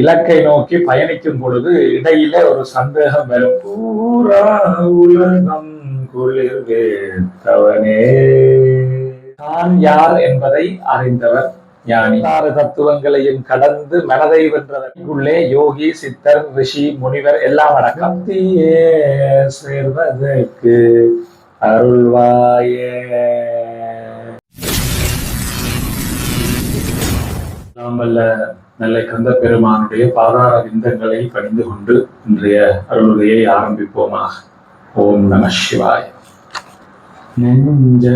இலக்கை நோக்கி பயணிக்கும் பொழுது இடையில ஒரு சந்தேகம் வரும். பூரா உலகம் குளிர்வேத்தவனே தான் யார் என்பதை அறிந்தவர் ஞானி. ஆறு தத்துவங்களையும் கடந்து மனதை வென்றதற்குள்ளே யோகி சித்தர் ரிஷி முனிவர் எல்லாம் அடக்கம். தீயே சேர்வதற்கு அருள்வாயே. நாமல்ல நெல்லை கந்த பெருமானுடைய பாதார விந்தங்களை பணிந்து கொண்டு இன்றைய அருளுரையை ஆரம்பிப்போமாக. ஓம் நம சிவாய். நெஞ்ச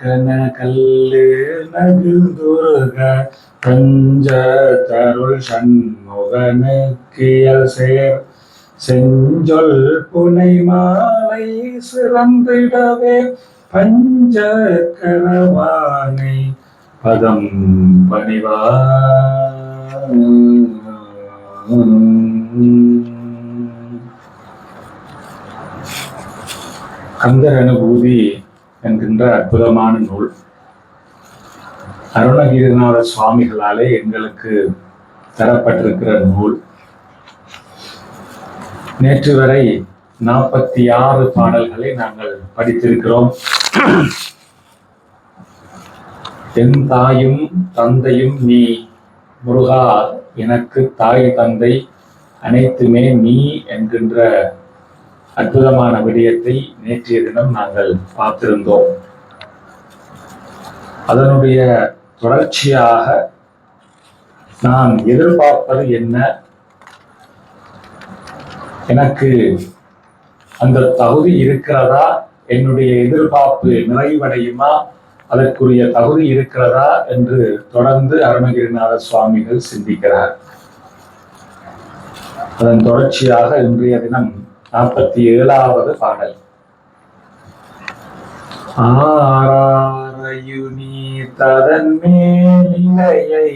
கன கல்லு நகுதுருக பஞ்ச தருள் சண்முகனுக்கியல் சேர். செஞ்சொல் புனை மாலை சிறந்திடவே பஞ்ச கரவானை பதம் பணிவா கந்தர் அனுபூதி என்கின்ற அற்புதமான நூல். அருணகிரிநாத சுவாமிகளாலே எங்களுக்கு தரப்பட்டிருக்கிற நூல். நேற்று வரை நாற்பத்தி ஆறு பாடல்களை நாங்கள் படித்திருக்கிறோம். என் தாயும் தந்தையும் நீ முருகா எனக்கு தாய் தந்தை அனைத்துமே நீ என்கின்ற அற்புதமான விடயத்தை நேற்றைய தினம் நாங்கள் பார்த்திருந்தோம். அதனுடைய தொடர்ச்சியாக நான் எதிர்பார்ப்பது என்ன? எனக்கு அந்த தகுதி இருக்கிறதா? என்னுடைய எதிர்பார்ப்பு நிறைவடையுமா? அதற்குரிய தகுதி இருக்கிறதா என்று தொடர்ந்து அருணகிரிநாத சுவாமிகள் சிந்திக்கிறார். அதன் தொடர்ச்சியாக இன்றைய தினம் நாற்பத்தி ஏழாவது பாடல் ஆராரையுனி ததன் மேலிலையை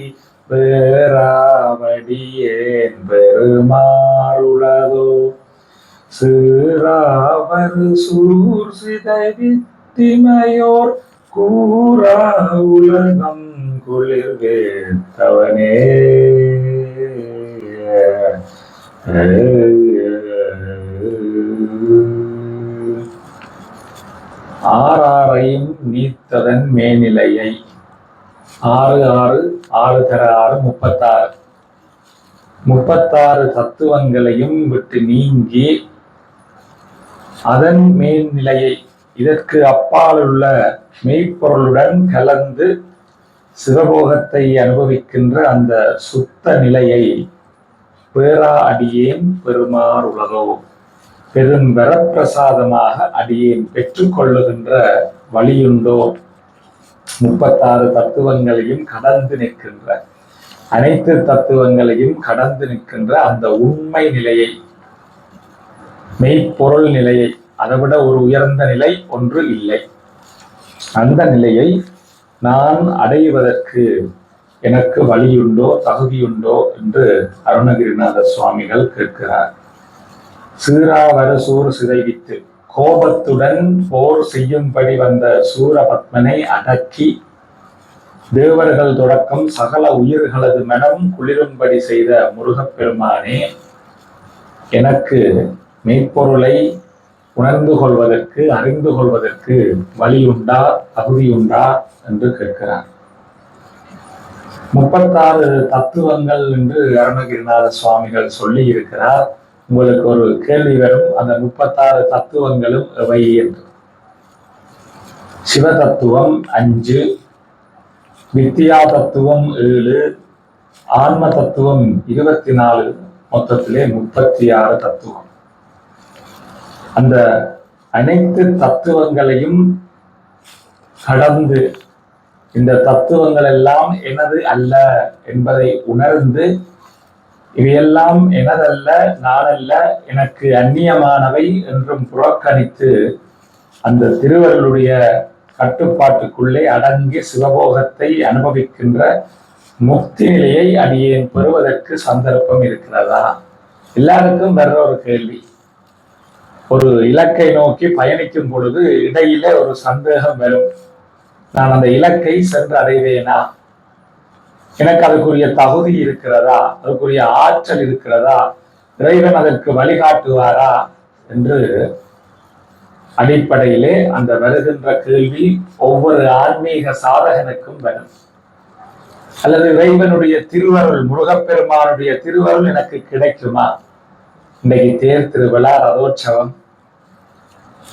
பேராவடியேன் பெருமாறுளதோ. சீராவர் சூர் சிதைவித்திமையோர் கூறா உலகம் குளிர் வேத்தவனே ஆறாரையும் நீத்ததன் மேநிலையை ஆறு ஆறு ஆறு தர ஆறு முப்பத்தாறு. முப்பத்தாறு தத்துவங்களையும் விட்டு நீங்கி அதன் மேல்நிலையை இதற்கு அப்பாலுள்ள மெய்ப்பொருளுடன் கலந்து சிவபோகத்தை அனுபவிக்கின்ற அந்த சுத்த நிலையை பேரா அடியேன் பெருமார் உலகோ. பெரும் வரப்பிரசாதமாக அடியேன் பெற்றுக்கொள்ளுகின்ற வழியுண்டோ. முப்பத்தாறு தத்துவங்களையும் கடந்து நிற்கின்ற அனைத்து தத்துவங்களையும் கடந்து நிற்கின்ற அந்த உண்மை நிலையை மெய்ப்பொருள் நிலையை அதைவிட ஒரு உயர்ந்த நிலை ஒன்று இல்லை. அந்த நிலையை நான் அடைவதற்கு எனக்கு வழியுண்டோ தகுதியுண்டோ என்று அருணகிரிநாத சுவாமிகள் கேட்கிறார். சீராவர சூர் சிதைவித்து கோபத்துடன் போர் செய்யும்படி வந்த சூரபத்மனை அடக்கி தேவர்கள் தொடக்கம் சகல உயிர்களது மனம் குளிரும்படி செய்த முருகப்பெருமானே எனக்கு மெய்ப்பொருளை உணர்ந்து கொள்வதற்கு அறிந்து கொள்வதற்கு வழியுண்டா தகுதியுண்டா என்று கேட்கிறார். முப்பத்தாறு தத்துவங்கள் என்று அருணகிரிநாத சுவாமிகள் சொல்லி இருக்கிறார். உங்களுக்கு ஒரு கேள்வி வரும். அந்த முப்பத்தாறு தத்துவங்களும் எவை என்று. சிவ தத்துவம் அஞ்சு வித்தியா தத்துவம் ஏழு ஆன்ம தத்துவம் இருபத்தி நாலு மொத்தத்திலே முப்பத்தி ஆறு தத்துவம். அந்த அனைத்து தத்துவங்களையும் கடந்து இந்த தத்துவங்கள் எல்லாம் எனது அல்ல என்பதை உணர்ந்து இவையெல்லாம் எனதல்ல நானல்ல எனக்கு அந்நியமானவை என்றும் புறக்கணித்து அந்த திருவருளுடைய கட்டுப்பாட்டுக்குள்ளே அடங்கி சிவபோகத்தை அனுபவிக்கின்ற முக்தி நிலையை அடியேன் பெறுவதற்கு சந்தர்ப்பம் இருக்கிறதா? எல்லாருக்கும் வர்ற ஒரு கேள்வி. ஒரு இலக்கை நோக்கி பயணிக்கும் பொழுது இடையில ஒரு சந்தேகம் வரும். நான் அந்த இலக்கை சென்று அடைவேனா? எனக்கு அதுக்குரிய தகுதி இருக்கிறதா? அதுக்குரிய ஆற்றல் இருக்கிறதா? இறைவன் அதற்கு வழிகாட்டுவாரா? என்று அடிப்படையிலே அந்த வருகின்ற கேள்வி ஒவ்வொரு ஆன்மீக சாதகனுக்கும் வரும். அல்லது இறைவனுடைய திருவருள் முருகப்பெருமானுடைய திருவருள் எனக்கு கிடைக்குமா? இன்றைக்கு தேர் திருவிழா ரதோற்சவம்.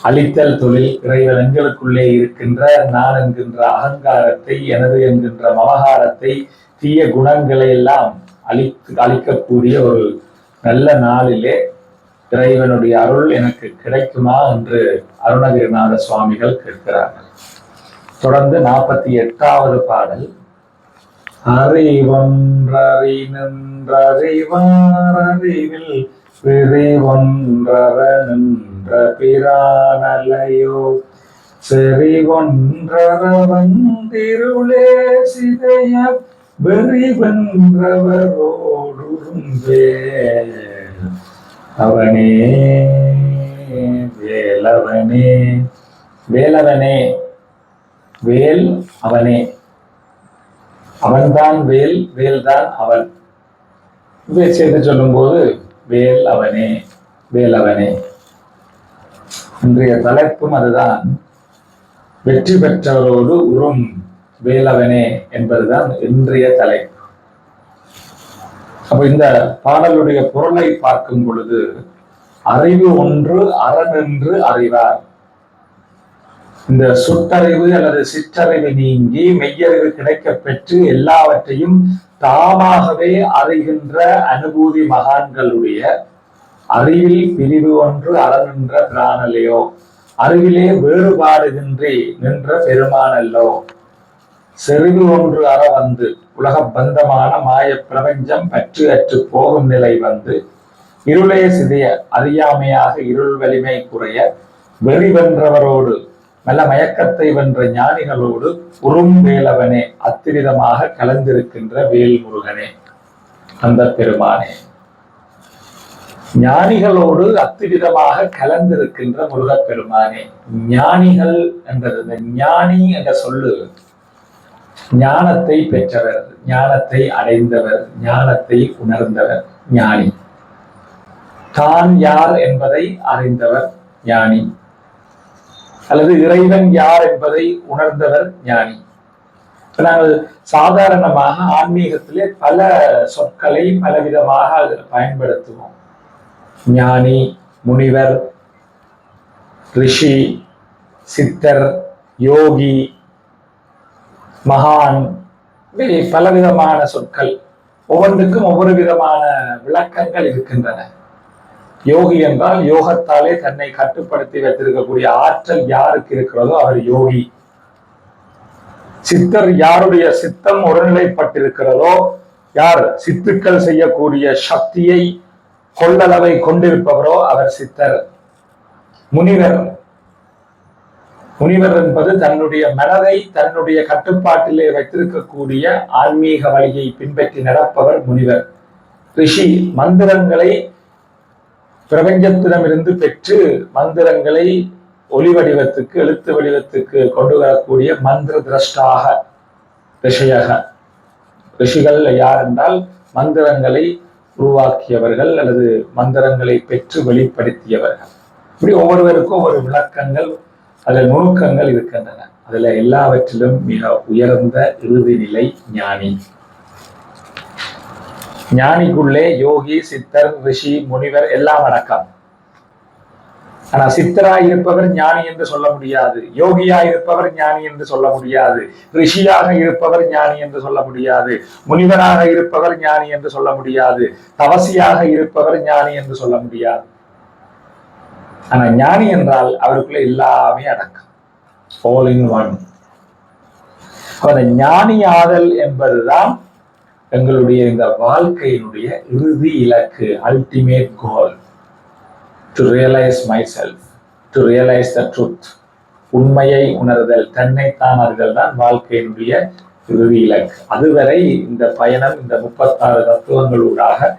அழித்தல் தொழில் இறைவன் எங்களுக்குள்ளே இருக்கின்ற நான் என்கின்ற அகங்காரத்தை எனது என்கின்ற மமகாரத்தை தீய குணங்களை எல்லாம் அழித்து அழிக்கக்கூடிய ஒரு நல்ல நாளிலே இறைவனுடைய அருள் எனக்கு கிடைக்குமா என்று அருணகிரிநாத சுவாமிகள் கேட்கிறார்கள். தொடர்ந்து நாற்பத்தி எட்டாவது பாடல். அறிவொன்றறி நின்றறிவாரறிவில் பிரிவொன்றவ நின்ற பிரானலையோ செறி திருளே சிதைய வெறிவென்றவரோடுரும்பே அவனே வேலவனே வேலவனே வேல் அவனே. அவன்தான் வேல் வேல்தான் அவன். இதை சேர்த்து சொல்லும்போது வேல் அவனே வேல் அவனே இன்றைய தலைப்பும் அதுதான். வெற்றி பெற்றவரோடு உறும் வேலவனே என்பதுதான் இன்றைய தலைப்பு. அப்ப இந்த பாடலுடைய பொருளை பார்க்கும் பொழுது அறிவு ஒன்று அரண் என்று அறிவார். இந்த சுட்டறிவு அல்லது சிற்றறிவு நீங்கி மெய்யறிவு கிடைக்கப் பெற்று எல்லாவற்றையும் தாமாகவே அறிகின்ற அனுபூதி மகான்களுடைய அறிவில் பிரிவு ஒன்று அறநின்ற பிராணலையோ பிரானலையோ அறிவிலே வேறுபாடுகின்றி நின்ற பெருமானல்லோ. செறிவு ஒன்று அற வந்து உலக பந்தமான மாய பிரபஞ்சம் பற்று அற்று போகும் நிலை வந்து இருளே சிதைய அறியாமையாக இருள் வலிமை குறைய வெறி வென்றவரோடு நல்ல மயக்கத்தை வென்ற ஞானிகளோடு உறும் வேலவனே அத்திரிதமாக கலந்திருக்கின்ற வேல் முருகனே அந்த பெருமானே. ஞானிகளோடு அத்துவிதமாக கலந்திருக்கின்ற முருகப் பெருமானே ஞானிகள் என்றது இந்த ஞானி என்ற சொல்லு ஞானத்தை பெற்றவர் ஞானத்தை அடைந்தவர் ஞானத்தை உணர்ந்தவர் ஞானி. தான் யார் என்பதை அறிந்தவர் ஞானி. அல்லது இறைவன் யார் என்பதை உணர்ந்தவர் ஞானி. இப்ப நாங்கள் சாதாரணமாக ஆன்மீகத்திலே பல சொற்களை பலவிதமாக அதில் பயன்படுத்துவோம். ஞானி முனிவர் ரிஷி சித்தர் யோகி மகான் இப்படி பலவிதமான சொற்கள். ஒவ்வொன்றுக்கும் ஒவ்வொரு விதமான விளக்கங்கள் இருக்கின்றன. யோகி என்றால் யோகத்தாலே தன்னை கட்டுப்படுத்தி வைத்திருக்கக்கூடிய ஆற்றல் யாருக்கு இருக்கிறதோ அவர் யோகி. சித்தர் யாருடைய சித்தம் ஒருநிலைப்பட்டிருக்கிறதோ யார் சித்துக்கள் செய்யக்கூடிய சக்தியை கொள்ளளவை கொண்டிருப்பவரோ அவர் சித்தர். முனிவர். முனிவர் என்பது தன்னுடைய மனதை தன்னுடைய கட்டுப்பாட்டிலே வைத்திருக்கக்கூடிய ஆன்மீக வழியை பின்பற்றி நடப்பவர் முனிவர். ரிஷி மந்திரங்களை பிரபஞ்சத்திடமிருந்து பெற்று மந்திரங்களை ஒளி வடிவத்துக்கு எழுத்து வடிவத்துக்கு கொண்டு வரக்கூடிய மந்திர திரஷ்டாக ரிஷியாக. ரிஷிகள் யார் என்றால் மந்திரங்களை உருவாக்கியவர்கள் அல்லது மந்திரங்களை பெற்று வெளிப்படுத்தியவர்கள். இப்படி ஒவ்வொருவருக்கும் ஒவ்வொரு விளக்கங்கள் அதில் நுணுக்கங்கள் இருக்கின்றன. அதுல எல்லாவற்றிலும் மிக உயர்ந்த இறுதி நிலை ஞானி. ஞானிக்குள்ளே யோகி சித்தர் ரிஷி முனிவர் எல்லாம் அடக்கம். ஆனா சித்தராய் இருப்பவர் ஞானி என்று சொல்ல முடியாது. யோகியாய் இருப்பவர் ஞானி என்று சொல்ல முடியாது. ரிஷியாக இருப்பவர் ஞானி என்று சொல்ல முடியாது. முனிவராக இருப்பவர் ஞானி என்று சொல்ல முடியாது. தவசியாக இருப்பவர் ஞானி என்று சொல்ல முடியாது. ஆனா ஞானி என்றால் அவருக்குள்ள எல்லாமே அடக்கம். ஆல் இன் ஒன் அந்த ஞானி ஆதல் என்பதுதான் எங்களுடைய இந்த வாழ்க்கையினுடைய இறுதி இலக்கு ultimate goal to realise myself to realise the truth உண்மையை உணர்தல் தன்னைத்தான் அறிதல் தான் வாழ்க்கையினுடைய இறுதி இலக்கு அதுவரை இந்த பயணம் இந்த முப்பத்தாறு தத்துவங்களூடாக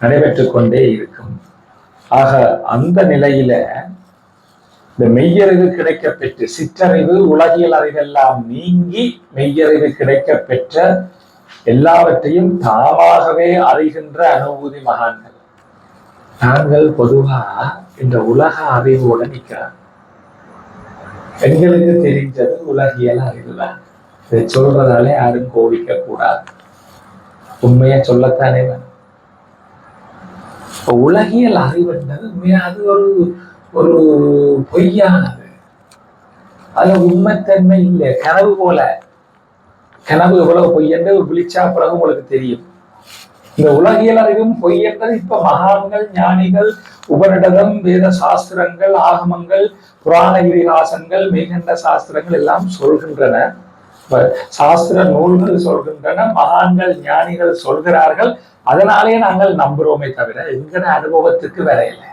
நடைபெற்று கொண்டே இருக்கும். ஆக அந்த நிலையில இந்த மெய்யறிவு கிடைக்க பெற்று சிற்றறிவு உலகியல் அறிவெல்லாம் நீங்கி மெய்யறிவு கிடைக்க பெற்ற எல்லாவற்றையும் தாமாகவே அறிகின்ற அனுபூதி மகான்கள். நாங்கள் பொதுவாக இந்த உலக அறிவோட நிற்கிறோம் பெண்களுக்கு தெரிஞ்சது உலகியல் அறிவுதான் இதை சொல்றதால யாரும் கோவிக்க கூடாது. உண்மையா சொல்லத்தானே இப்ப உலகியல் அறிவுன்றது உண்மையா? அது ஒரு ஒரு பொய்யானது. அதுல உண்மைத்தன்மை இல்லை கனவு போல. கனவு எவ்வளவு பொய்யன்ற ஒரு விழிச்சா பிறகு உங்களுக்கு தெரியும். இந்த உலகியல் அறிவும் பொய்யன்றது இப்ப மகான்கள் ஞானிகள் உபநிடதம் வேத சாஸ்திரங்கள் ஆகமங்கள் புராண இதிகாசங்கள் மெய்கண்ட சாஸ்திரங்கள் எல்லாம் சொல்கின்றன. சாஸ்திர நூல்கள் சொல்கின்றன மகான்கள் ஞானிகள் சொல்கிறார்கள். அதனாலே நாங்கள் நம்புகிறோமே தவிர எங்கட அனுபவத்துக்கு வரையில்லை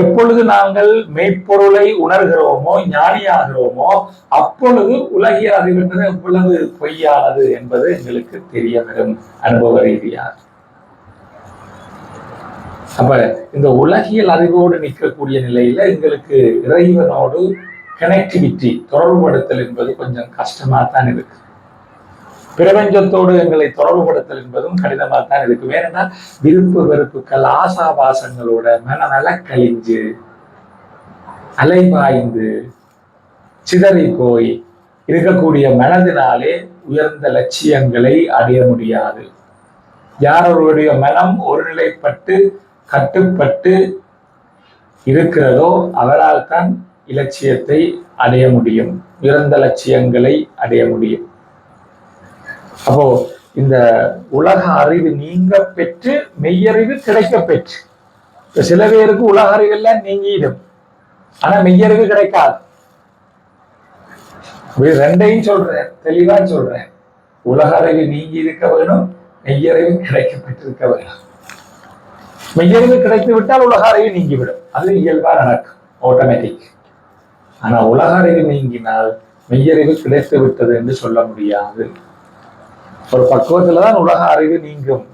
எப்பொழுது நாங்கள் மெய்ப்பொருளை உணர்கிறோமோ ஞானியாகிறோமோ அப்பொழுது உலகிய அறிவின்றது எவ்வளவு பொய்யானது என்பது எங்களுக்கு தெரிய வரும் அனுபவ ரீதியாக. அப்ப இந்த உலகியல் அறிவோடு நிற்கக்கூடிய நிலையில எங்களுக்கு இறைவனோடு கனெக்டிவிட்டி தொடர்புபடுத்தல் என்பது கொஞ்சம் கஷ்டமா தான் இருக்கு. பிரபஞ்சத்தோடு எங்களை தொடர்புபடுத்தல் என்பதும் கடினமாக தான் இருக்கு. வேணும்னா விருப்பு வெறுப்புகள் ஆசாபாசங்களோட மனநல கழிஞ்சு அலைவாய்ந்து சிதறி போய் இருக்கக்கூடிய மனதினாலே உயர்ந்த லட்சியங்களை அடைய முடியாது. யாரொருடைய மனம் ஒருநிலைப்பட்டு கட்டுப்பட்டு இருக்கிறதோ அவரால் தான் இலட்சியத்தை அடைய முடியும் உயர்ந்த லட்சியங்களை அடைய முடியும். அப்போ இந்த உலக அறிவு நீங்க பெற்று மெய்யறிவு கிடைக்க பெற்று சில பேருக்கு உலக அறிவெல்லாம் நீங்கிடும். ஆனா மெய்யறிவு கிடைக்காது. ரெண்டையும் சொல்றேன் தெளிவா சொல்றேன். உலக அறிவு நீங்கி இருக்க வேணும் மெய்யறிவு கிடைக்கப்பட்டிருக்க வேணும். மெய்யறிவு கிடைத்து விட்டால் உலக அறிவு நீங்கிவிடும். அது இயல்பா நடக்கும் ஆட்டோமேட்டிக் ஆனா உலக அறிவு நீங்கினால் மெய்யறிவு கிடைத்து விட்டது என்று சொல்ல முடியாது. ஒரு பக்குவத்துல தான் உலக அறிவு நீங்கும்.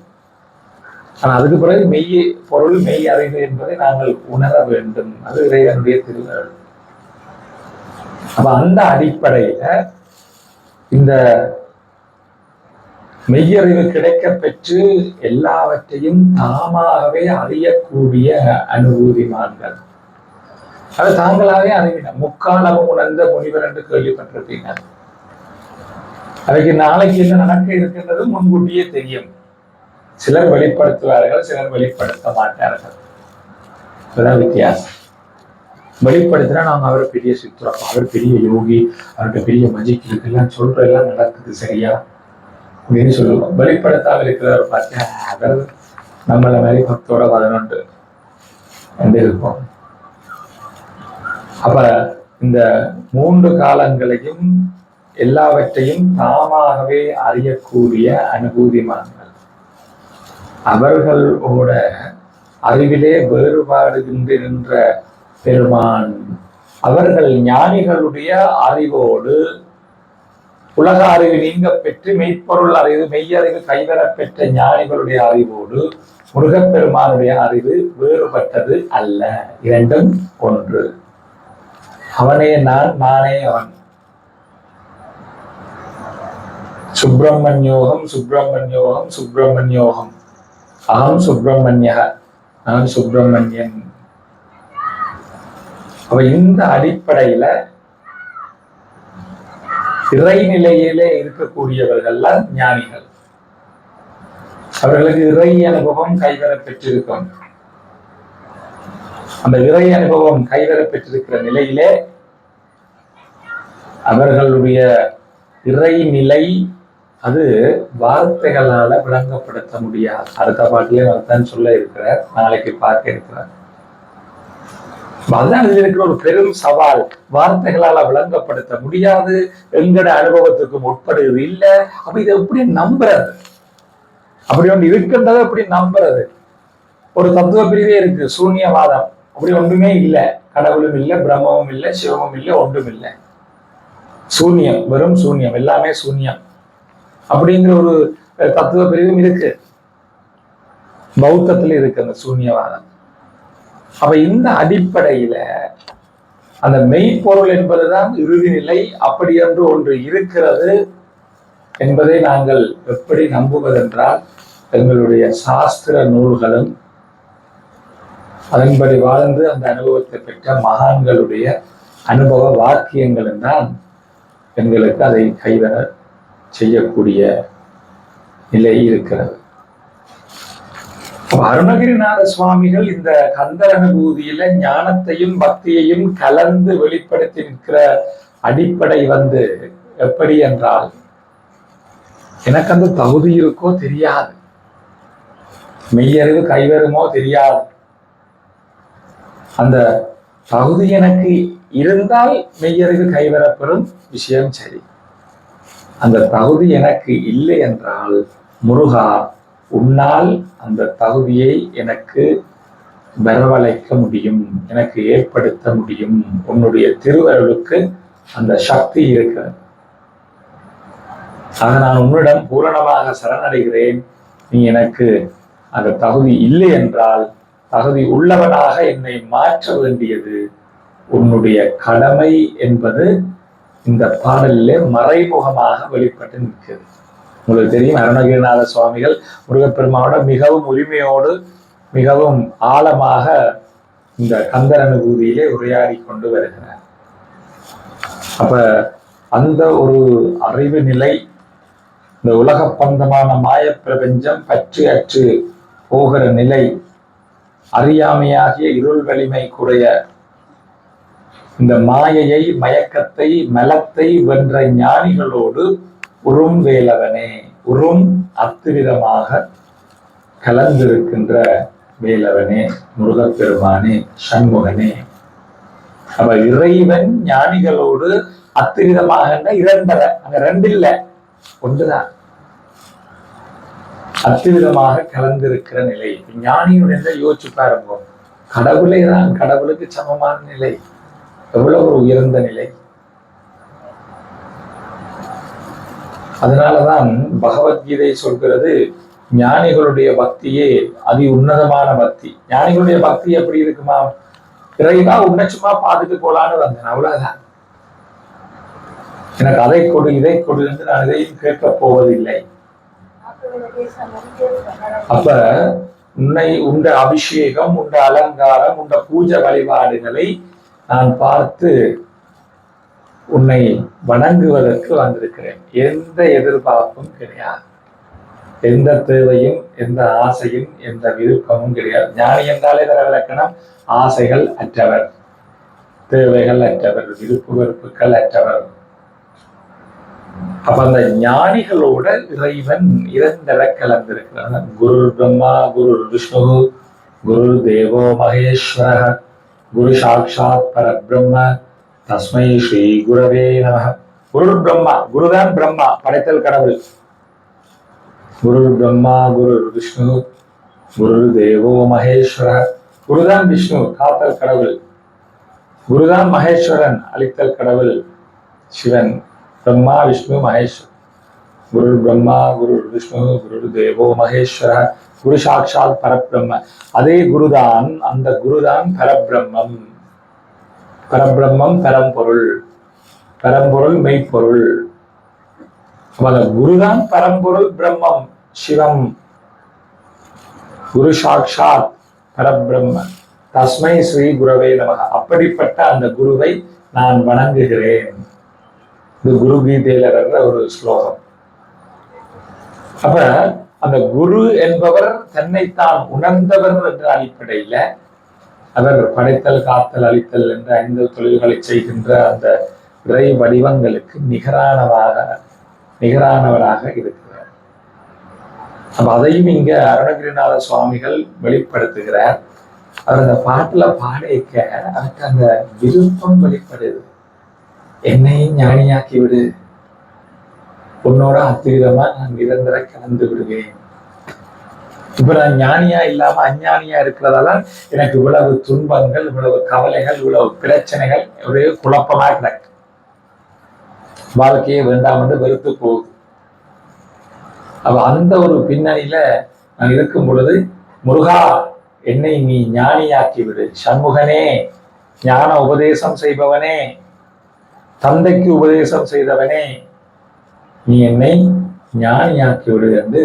ஆனா அதுக்கு பிறகு மெய் பொருள் மெய் அறிவு என்பதை நாங்கள் உணர வேண்டும். அது இறைவனுடைய திருவருள் அப்ப அந்த அடிப்படையில இந்த மெய்யறிவு கிடைக்க பெற்று எல்லாவற்றையும் தாமாகவே அறியக்கூடிய அனுபூதிமான்கள். அதை தாங்களாவே அறிவின முக்காலமும் உணர்ந்த முனிவர் என்று கேள்விப்பட்டிருப்பீங்க அதுக்கு நாளைக்கு என்ன நடக்க இருக்கின்றது முன்கூட்டியே தெரியும். சிலர் வெளிப்படுத்துவார்கள் சிலர் வெளிப்படுத்த மாட்டார்கள். வித்தியாசம். வெளிப்படுத்தினா நாங்கள் அவர் பெரிய சித்திரம் அவர் பெரிய யோகி அவர்கிட்ட பெரிய மஜிக் இருக்குல்லாம் சொல்ற எல்லாம் நடக்குது சரியா? அப்படின்னு சொல்லுவோம். வெளிப்படுத்தாமல் இருக்கிறவர் பார்த்தா அவர் நம்மள மாதிரி பக்தோட பதினொன்று என்று இருப்போம் அப்ப இந்த மூன்று காலங்களையும் எல்லாவற்றையும் தாமாகவே அறியக்கூடிய அனுபூதிமான்கள் அவர்களோட அறிவிலே வேறுபாடுகின்ற நின்ற பெருமான் அவர்கள் ஞானிகளுடைய அறிவோடு உலக அறிவு நீங்க பெற்று மெய்ப்பொருள் அறிவு மெய்யறிவு கைவரப்பெற்ற ஞானிகளுடைய அறிவோடு முருகப்பெருமானுடைய அறிவு வேறுபட்டது அல்ல. இரண்டும் ஒன்று. அவனே நான் நானே அவன். சுப்பிரமணியோகம் சுப்பிரமணியோகம் சுப்பிரமணியோகம். அகம் சுப்பிரமணிய நான் சுப்பிரமணியன். அப்ப இந்த அடிப்படையில இறைநிலையிலே இருக்கக்கூடியவர்கள்லாம் ஞானிகள். அவர்களுக்கு இறை அனுபவம் கைவர பெற்றிருக்கும் அந்த இறை அனுபவம் கைவர பெற்றிருக்கிற நிலையிலே அவர்களுடைய இறைநிலை அது வார்த்தைகளால விளங்கப்படுத்த முடியாது. அடுத்த பாட்டிலே வரத்தான் சொல்ல இருக்கிறார் நாளைக்கு பார்க்க இருக்கிறார் அதுதான் இருக்கிற ஒரு பெரும் சவால். வார்த்தைகளால் விளங்கப்படுத்த முடியாது. எங்கட அனுபவத்துக்கு உட்படுவது இல்லை. அப்ப இதை எப்படி நம்புறது? அப்படி ஒன்று இருக்கின்றதை எப்படி நம்புறது? ஒரு தத்துவ பிரிவே இருக்கு. சூன்யவாதம். அப்படி ஒன்றுமே இல்லை. கடவுளும் இல்லை பிரம்மமும் இல்லை சிவமும் இல்லை ஒன்றும் இல்லை. சூன்யம். வெறும் சூன்யம். எல்லாமே சூன்யம். அப்படிங்கிற ஒரு தத்துவ பிரிவும் இருக்கு. பௌத்தத்தில் இருக்கு அந்த சூன்யவாதம். அப்ப இந்த அடிப்படையில அந்த மெய்ப்பொருள் என்பதுதான் இறுதி நிலை. அப்படி என்று ஒன்று இருக்கிறது என்பதை நாங்கள் எப்படி நம்புவதென்றால் எங்களுடைய சாஸ்திர நூல்களும் அதன்படி வாழ்ந்து அந்த அனுபவத்தை பெற்ற மகான்களுடைய அனுபவ வாக்கியங்களும் தான் எங்களுக்கு அதை கைவர செய்யக்கூடிய நிலை இருக்கிறது. அருணகிரிநாத சுவாமிகள் இந்த கந்தர் அனுபூதியில ஞானத்தையும் பக்தியையும் கலந்து வெளிப்படுத்தி நிற்கிற அடிப்படை வந்து எப்படி என்றால் எனக்கு அந்த தகுதி இருக்கோ தெரியாது. மெய்யறிவு கைவருமோ தெரியாது. அந்த தகுதி எனக்கு இருந்தால் மெய்யறிவு கைவரப்பெறும் விஷயம் சரி. அந்த தகுதி எனக்கு இல்லை என்றால் முருகா உன்னால் அந்த தகுதியை எனக்கு வரவழைக்க முடியும் எனக்கு ஏற்படுத்த முடியும். உன்னுடைய திருவருளுக்கு அந்த சக்தி இருக்கிறது. ஆக நான் உன்னிடம் பூரணமாக சரணடைகிறேன். நீ எனக்கு அந்த தகுதி இல்லை என்றால் தகுதி உள்ளவனாக என்னை மாற்ற வேண்டியது உன்னுடைய கடமை என்பது இந்த பாடலிலே மறைமுகமாக வெளிப்பட்டு நிற்கிறது. உங்களுக்கு தெரியும் அருணகிரிநாத சுவாமிகள் முருகப்பெருமானோட மிகவும் உரிமையோடு மிகவும் ஆழமாக இந்த கந்தர் அனுபூதியிலே உரையாடி கொண்டு வருகிறார். அப்ப அந்த ஒரு அறிவு நிலை இந்த உலக பந்தமான மாய பிரபஞ்சம் பற்றி அற்று போகிற நிலை அறியாமையாகிய இருள் வலிமை குறைய இந்த மாயையை மயக்கத்தை மலத்தை வென்ற ஞானிகளோடு உறும் வேலவனே உறும் அத்துவிதமாக கலந்திருக்கின்ற வேலவனே முருகப்பெருமானே சண்முகனே. அப்ப இறைவன் ஞானிகளோடு அத்துவிதமாக இரண்டரை. அங்க ரெண்டு இல்ல ஒன்றுதான். அத்துவிதமாக கலந்திருக்கிற நிலை. ஞானியுடைய யோசிச்சு பாருங்க. கடவுளே தான். கடவுளுக்கு சமமான நிலை. எவ்வளவு உயர்ந்த நிலை. அதனாலதான் பகவத்கீதை சொல்கிறது ஞானிகளுடைய பக்தியே அதி உன்னதமான பக்தி. ஞானிகளுடைய பக்தி எப்படி இருக்குமா? இறைவா உன்னை சும்மா பார்த்துட்டு போலான்னு வந்தேன் அவ்வளவுதான். எனக்கு அதை கொடு இதை கொடு என்று நான் இதையும் கேட்கப் போவதில்லை. அப்ப உன்னை உண்ட அபிஷேகம் உண்ட அலங்காரம் உண்ட பூஜை வழிபாடுகளை நான் பார்த்து உன்னை வணங்குவதற்கு வந்திருக்கிறேன். எந்த எதிர்பார்ப்பும் கிடையாது. எந்த தேவையும் எந்த ஆசையும் எந்த விருப்பமும் கிடையாது. ஞானி என்றாலே தர விளக்கணம் ஆசைகள் அற்றவர். தேவைகள் அற்றவர் விருப்பு வெறுப்புகள் அற்றவர். அப்ப அந்த ஞானிகளோட இறைவன் இரண்டர கலந்திருக்கிறான். குரு பிரம்மா குரு விஷ்ணு குரு தேவோ மகேஸ்வர குரு சாட்சாத் பரபிரம்ம தஸ்மை ஸ்ரீ குரவே நம. குரு பிரம்மா குருதான் பிரம்மா படைத்தல் கடவுள். குரு பிரம்மா குரு விஷ்ணு குரு தேவோ மகேஸ்வர. குருதான் விஷ்ணு காத்தல் கடவுள். குருதான் மகேஸ்வரன் அளித்தல் கடவுள். சிவன் பிரம்மா விஷ்ணு மகேஸ்வரன் குரு பிரம்மா குரு விஷ்ணு குரு தேவோ மகேஸ்வர. குரு சாட்சாத் பரபிரம்ம. அதே குருதான் அந்த குருதான் பரபிரம்மம். பரபிரம்மம் பரம்பொருள். பரம்பொருள் மெய்ப்பொருள். அப்ப அந்த குருதான் பரம்பொருள் பிரம்மம் சிவம். குரு சாட்சாத் பரபிரம்ம தஸ்மை ஸ்ரீ குருவே நமக. அப்படிப்பட்ட அந்த குருவை நான் வணங்குகிறேன். இது குரு கீதையில ஒரு ஸ்லோகம். அப்ப அந்த குரு என்பவர் தன்னைத்தான் உணர்ந்தவர் என்ற அடிப்படையில அவர் படைத்தல் காத்தல் அழித்தல் என்ற ஐந்து தொழில்களை செய்கின்ற அந்த இறை வடிவங்களுக்கு நிகரானவாக நிகரானவராக இருக்கிறார். அப்ப அதையும் இங்க அருணகிரிநாத சுவாமிகள் வெளிப்படுத்துகிறார். அவர் அந்த பாட்டுல பாடிக்க அவருக்கு அந்த விருப்பம் வெளிப்படுது. என்னையும் ஞானியாக்கி விடு. உன்னோட அத்தீதமா நான் நிரந்தர கலந்து விடுவேன். இப்ப நான் ஞானியா இல்லாம அஞ்ஞானியா இருக்கிறதால எனக்கு இவ்வளவு துன்பங்கள் இவ்வளவு கவலைகள் இவ்வளவு பிரச்சனைகள் ஒரே குழப்பமா கிடக்கு. வாழ்க்கையே வேண்டாம் என்று வெறுத்து போகுது. அப்ப அந்த ஒரு பின்னணியில நான் இருக்கும் பொழுது முருகா என்னை நீ ஞானியாக்கி விடு. சண்முகனே ஞான உபதேசம் செய்பவனே தந்தைக்கு உபதேசம் செய்தவனே நீ என்னை ஞானியாக்கி விடு என்று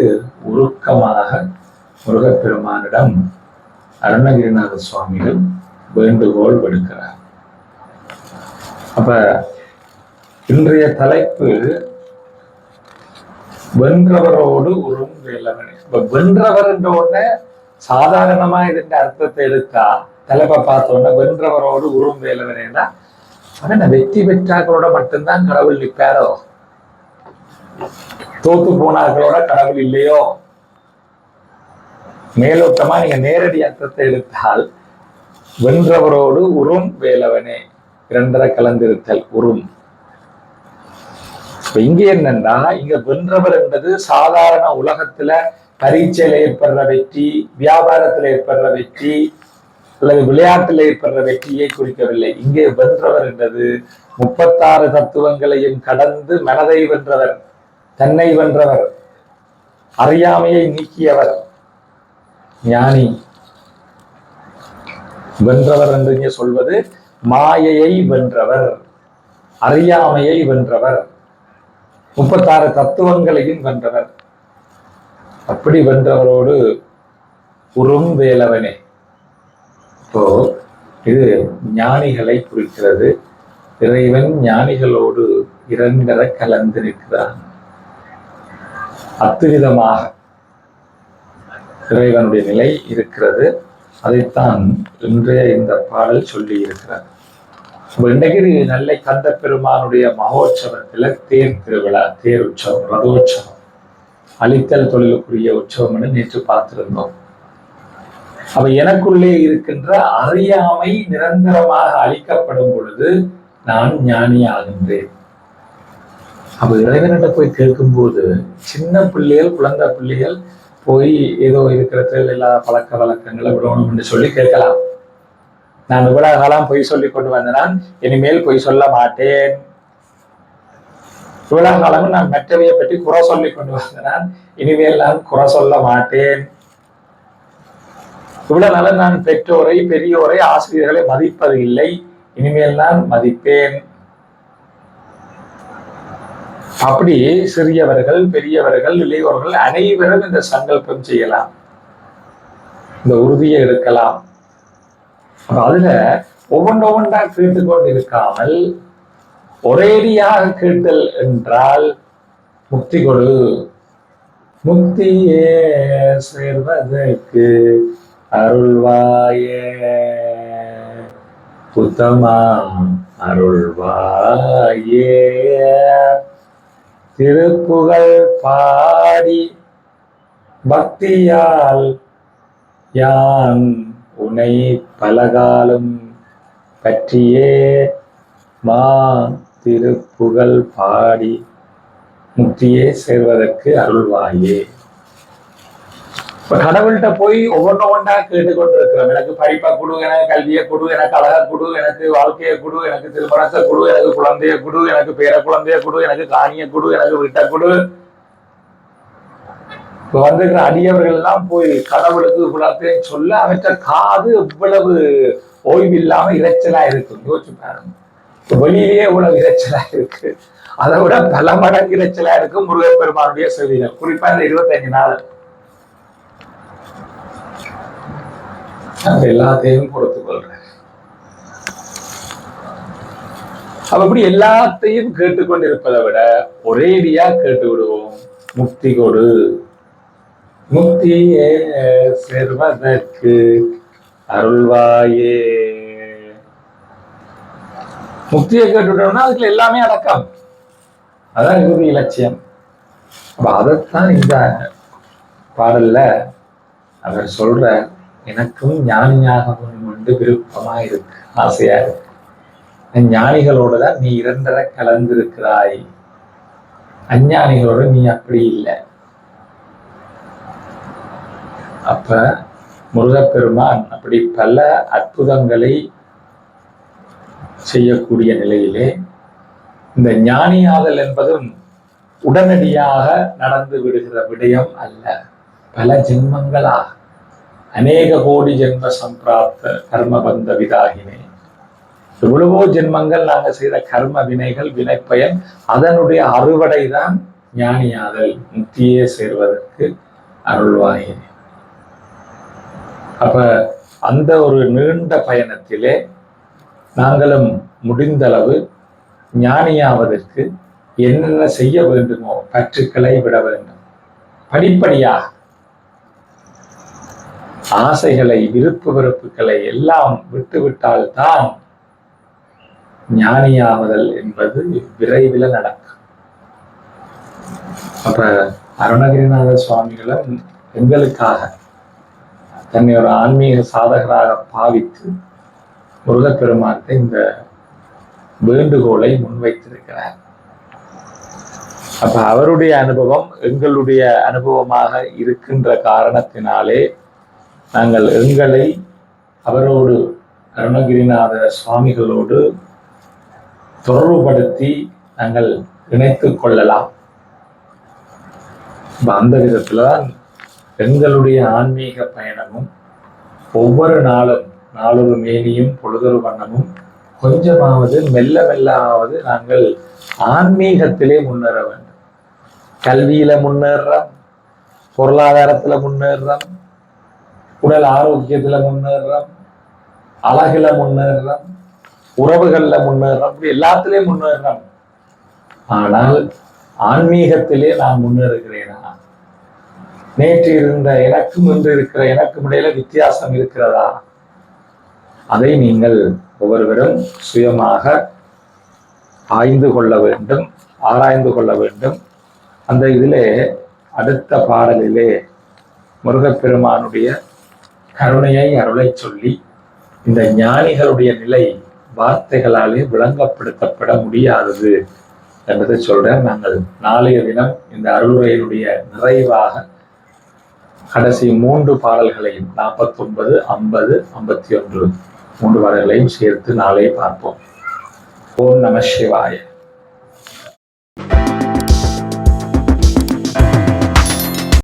உருக்கமாக முருகப்பெருமானிடம் அருணகிரிநாத சுவாமிகள் வேண்டுகோள் விடுக்கிறார். அப்ப இன்றைய தலைப்பு வென்றவரோடு உறும் வேலவனே இப்ப வென்றவர் என்ற உடனே சாதாரணமா இதுன்ற அர்த்தத்தை எடுத்தா தலைப்பை பார்த்தோன்னா உடனே வென்றவரோடு உறும் வேலவனேன்னா அவன் வெற்றி பெற்றாக்களோட மட்டும்தான் கடவுள் நிற்பாரோ? தோத்து போனார்களோட கடவுள் இல்லையோ? மேலோட்டமா நீங்க நேரடி அர்த்தத்தை எடுத்தால் வென்றவரோடு உறும் வேலவனே இரண்டரை கலந்திருத்தல் உறும். இப்ப இங்க என்னன்னா இங்க வென்றவர் என்பது சாதாரண உலகத்துல பரீட்சையில ஏற்படுற வெற்றி வியாபாரத்துல ஏற்படுற வெற்றி அல்லது விளையாட்டுல ஏற்படுற வெற்றியை குறிக்கவில்லை. இங்கே வென்றவர் என்பது முப்பத்தாறு தத்துவங்களையும் கடந்து மனதை வென்றவர் தன்னை வென்றவர் அறியாமையை நீக்கியவர். ஞானி. வென்றவர் என்று இங்கே சொல்வது மாயையை வென்றவர் அறியாமையை வென்றவர் முப்பத்தாறு தத்துவங்களையும் வென்றவர். அப்படி வென்றவரோடு உறும் வேலவனே. இப்போ இது ஞானிகளை குறிக்கிறது. இறைவன் ஞானிகளோடு இரண்டர கலந்து நிற்கிறான். அத்துவிதமாக இறைவனுடைய நிலை இருக்கிறது. அதைத்தான் இன்றைய இந்த பாடல் சொல்லி இருக்கிறார் இன்றைக்கு நெல்லை கந்த பெருமானுடைய மகோற்சவத்துல தேர் திருவிழா தேர் உற்சவம் ரதோற்சவம். அழித்தல் தொழிலுக்குரிய உற்சவம் என்று நேற்று பார்த்திருந்தோம். அப்ப எனக்குள்ளே இருக்கின்ற அறியாமை நிரந்தரமாக அழிக்கப்படும் பொழுது நான் ஞானி ஆகின்றேன் அப்ப இறைவனிடம் போய் கேட்கும்போது சின்ன பிள்ளைகள் குழந்தை பிள்ளைகள் போய் ஏதோ இருக்கிற எல்லா பழக்க வழக்கங்களை விடணும் என்று சொல்லி கேட்கலாம். நான் இவ்வளவு காலம் பொய் சொல்லி கொண்டு வந்தனால் இனிமேல் பொய் சொல்ல மாட்டேன். இவ்வளவு காலமும் நான் மற்றவையை பற்றி குறை சொல்லி கொண்டு வந்தனால் இனிமேல் நான் குறை சொல்ல மாட்டேன். இவ்வளவு நாள் நான் பெற்றோரை பெரியோரை ஆசிரியர்களை மதிப்பது இல்லை இனிமேல் நான் மதிப்பேன். அப்படி சிறியவர்கள் பெரியவர்கள் இளையோர்கள் அனைவரும் இந்த சங்கல்பம் செய்யலாம். இந்த உறுதியை எடுக்கலாம். அதுல ஒவ்வொன்று ஒவ்வொன்றா கேட்டுக்கொண்டு இருக்காமல் ஒரேடியாக கேட்டல் என்றால் முக்தி கொடு. முக்தியே சேர்வதற்கு அருள்வாயே. புத்தமா அருள்வாயே. திருப்புகழ் பாடி பக்தியால் யான் உனை பலகாலம் பற்றியே மா திருப்புகழ் பாடி முக்தியே சேர்வதற்கு அருள்வாயே. இப்ப கடவுள்கிட்ட போய் ஒவ்வொன்றும் ஒன்றா கேட்டுக்கொண்டு இருக்கிறோம் எனக்கு படிப்பை கொடு எனக்கு கல்வியை கொடு எனக்கு அழகை கொடு எனக்கு வாழ்க்கையை கொடு எனக்கு திருமணத்தை கொடு எனக்கு குழந்தைய கொடு எனக்கு பேர குழந்தைய கொடு எனக்கு காணிய கொடு எனக்கு வீட்டை கொடு. இப்ப வந்திருக்கிற அடியவர்கள் எல்லாம் போய் கடவுளுக்கு இவ்வளத்தையும் சொல்ல அவற்ற காது இவ்வளவு ஓய்வு இல்லாம இறைச்சலா இருக்கு. யோசிச்சு பாருங்க. வெளியிலேயே இவ்வளவு இறைச்சலா இருக்கு. அதை விட பல மடங்கு இறைச்சலா இருக்கு முருகப்பெருமானுடைய செவிகள் குறிப்பா இந்த இருபத்தஞ்சு நாள். நான் எல்லாத்தையும் கொடுத்து கொள்றேன். அப்ப இப்படி எல்லாத்தையும் கேட்டுக்கொண்டிருப்பதை விட ஒரேடியா கேட்டு விடுவோம் முக்தி கொடு. முக்தியே சேர்வதற்கு அருள்வாயே. முக்தியை கேட்டுட்டோம்னா அதுக்குள்ள எல்லாமே அடக்கம். அதான் இறுதி இலட்சியம் அப்ப அதைத்தான் இந்த பாடல்ல அவர் சொல்ற எனக்கும் ஞானியாக உண்டு விருப்பமா இருக்கு ஆசையா இருக்கு ஞானிகளோட தான் நீ இரண்டரை கலந்திருக்கிறாய். அஞ்ஞானிகளோட நீ அப்படி இல்லை. அப்ப முருகப்பெருமான் அப்படி பல அற்புதங்களை செய்யக்கூடிய நிலையிலே இந்த ஞானியாதல் என்பதும் உடனடியாக நடந்து விடுகிற விடயம் அல்ல. பல ஜென்மங்களாக அநேக கோடி ஜென்ம சம்பிராப்த கர்ம பந்த விதாகினே எவ்வளவோ ஜென்மங்கள் நாங்கள் செய்த கர்ம வினைகள் வினைப்பயன் அதனுடைய அறுவடை தான் ஞானியாதல் முக்தியே சேர்வதற்கு அருள்வாகினே அப்ப அந்த ஒரு நீண்ட பயணத்திலே நாங்களும் முடிந்தளவு ஞானியாவதற்கு என்னென்ன செய்ய வேண்டுமோ பற்றுக்களை விட வேண்டும். படிப்படியாக ஆசைகளை விருப்பு வெறுப்புகளை எல்லாம் விட்டுவிட்டால்தான் ஞானியாவதல் என்பது விரைவில் நடக்கும். அப்ப அருணகிரிநாத சுவாமிகளும் எங்களுக்காக தன்னை ஒரு ஆன்மீக சாதகராக பாவித்து முருகப்பெருமானுக்கு இந்த வேண்டுகோளை முன்வைத்திருக்கிறார். அப்ப அவருடைய அனுபவம் எங்களுடைய அனுபவமாக இருக்கின்ற காரணத்தினாலே நாங்கள் எங்களை அவரோடு அருணகிரிநாத சுவாமிகளோடு தொடர்புபடுத்தி நாங்கள் இணைத்து கொள்ளலாம். அந்த விதத்தில் தான் எங்களுடைய ஆன்மீக பயணமும் ஒவ்வொரு நாளும் நாளொரு மேனியும் பொழுதொரு வண்ணமும் கொஞ்சமாவது மெல்ல மெல்லாவது நாங்கள் ஆன்மீகத்திலே முன்னேற வேண்டும். கல்வியில முன்னேறுறோம் பொருளாதாரத்துல முன்னேறுறோம் உடல் ஆரோக்கியத்துல முன்னேறுறோம். அழகுல முன்னேறுறோம். உறவுகள்ல முன்னேறுறோம். இப்படி எல்லாத்துலயும் முன்னேறுறோம். ஆனால் ஆன்மீகத்திலே நான் முன்னேறுகிறேனா? நேற்று இருந்த எனக்கும் இன்று இருக்கிற எனக்கும் இடையில வித்தியாசம் இருக்கிறதா? அதை நீங்கள் ஒவ்வொருவரும் சுயமாக ஆய்ந்து கொள்ள வேண்டும் ஆராய்ந்து கொள்ள வேண்டும். அந்த இதிலே அடுத்த பாடலிலே முருகப்பெருமானுடைய கருணையை அருளை சொல்லி இந்த ஞானிகளுடைய நிலை வார்த்தைகளாலே விளங்கப்படுத்தப்பட முடியாதது என்பதை சொல்ற நாங்கள். நாளைய தினம் இந்த அருளுரையினுடைய நிறைவாக கடைசி மூன்று பாடல்களையும் நாற்பத்தி ஒன்பது ஐம்பது ஐம்பத்தி ஒன்று மூன்று பாடல்களையும் சேர்த்து நாளை பார்ப்போம். ஓம் நம சிவாய.